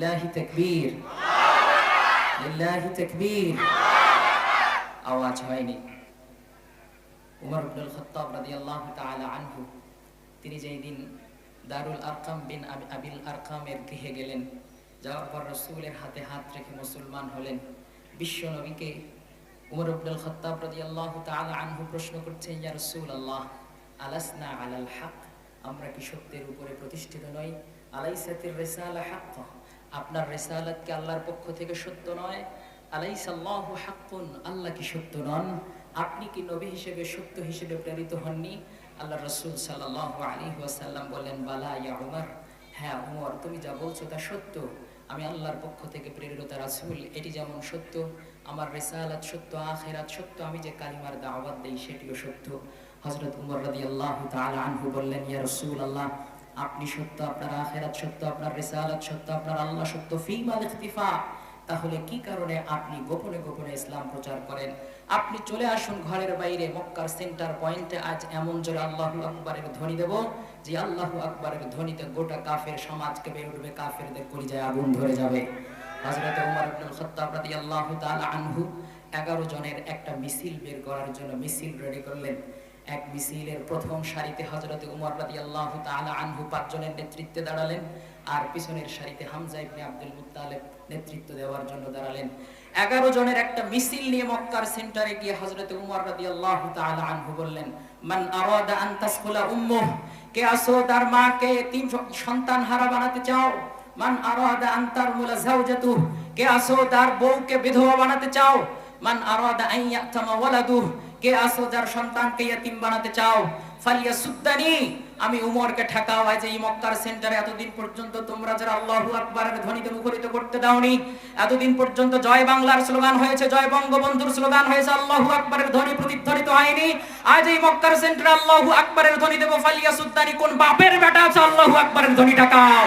লিল্লাহি তাকবীর লিল্লাহি তাকবীর আওয়াজ হয়নি উমর ইবনুল খাত্তাব রাদিয়াল্লাহু তাআলা আনহু তিনি যেই দিন দারুল আরকাম বিন আবি- আবিল আরকামের গৃহে গেলেন, যাওয়ার পর রসুলের হাতে হাত রেখে মুসলমান হলেন। বিশ্ব নবীকে উমর ইবনুল খাত্তাব রাদিয়াল্লাহু তাআলা আনহু প্রশ্ন করছেন ইয়া রাসূলুল্লাহ, আলাসনা আলাল হক? আমরা কি সত্যের উপরে প্রতিষ্ঠিত নই? আলাইসাতির রিসালা হক আপনার রিসালাত কি আল্লাহর পক্ষ থেকে সত্য নয়? হাক্কুন, আল্লাহ কি সত্য নন? আপনি কি নবী হিসেবে, সত্য হিসেবে প্রেরিত হননি? আল্লাহ রসুল আলাইহি ওয়াসাল্লাম বালা ইয়া উমর। হ্যাঁ উমর, তুমি যা বলছো তা সত্য। আমি আল্লাহর পক্ষ থেকে প্রেরিত রাসূল, এটি যেমন সত্য। আমার রিসালাত সত্য, আখিরাত সত্য, আমি যে কালিমার দাওয়াত দেই সেটিও সত্য। হজরত উমর রাদিয়াল্লাহু তাআলা আনহু বললেন, ইয়া রাসূলুল্লাহ আপনি সত্য, আপনার আখিরাত সত্য, আপনার রিসালাত সত্য, আপনার আল্লাহ সত্য ফিমাল ইখতিফা। তাহলে কি কারণে আপনি গোপনে গোপনে ইসলাম প্রচার করেন? আপনি চলে আসুন ঘরের বাইরে, মক্কার সেন্টার পয়েন্টে আজ এমন জোরে আল্লাহু আকবারের ধ্বনি দেব, যে আল্লাহু আকবারের ধ্বনিতে গোটা কাফের সমাজ কেঁপে উঠবে, কাফেরদের কলিজায় আগুন ধরে যাবে। হযরত ওমর ইবনুল খাত্তাব রাদিয়াল্লাহু তাআলা আনহু 11 জনের একটা মিছিল বের করার জন্য মিছিল রেডি করলেন। এক মিছিলের প্রথম সারিতে হযরত উমর রাদিয়াল্লাহু তাআলা আনহু পাঁচজনের নেতৃত্বে দাঁড়ালেন আর পিছনের সারিতে হামজা ইবনে আব্দুল মুত্তালিব নেতৃত্ব দেওয়ার জন্য দাঁড়ালেন। এগারো জনের একটা মিছিল নিয়ে মক্কার সেন্টারে গিয়ে হযরত উমর রাদিয়াল্লাহু তাআলা আনহু বললেন, মান আরাদা আন তাসকুলা উম্মুহ, কে আসো তার মাকে তিন সন্তান হারা বানাতে চাও? মান আরাদা আন তারমুলা যাওজাতু কে আসো তার বউকে বিধবা বানাতে চাও? মান আরাদা আন কে আসো যার সন্তানকে ইয়তিম বানাতে চাও? ফালিয়া সুদ্দানি আমি উমরকে আজ এই মক্কার সেন্টারে এতদিন পর্যন্ত তোমরা যারা আল্লাহু আকবারের ধ্বনিতে মুখরিত করতে দাওনি, এতদিন পর্যন্ত জয় বাংলার স্লোগান হয়েছে, জয় বঙ্গবন্ধুর স্লোগান হয়েছে, আল্লাহু আকবারের ধ্বনি প্রতিধ্বনিত হয়নি। আজ এই মক্কার সেন্টারে আল্লাহু আকবারের ধ্বনি দেব ফালিয়া সুদ্দানি কোন বাপের বেটা আছে? আল্লাহু আকবারের ধ্বনি ঠেকাও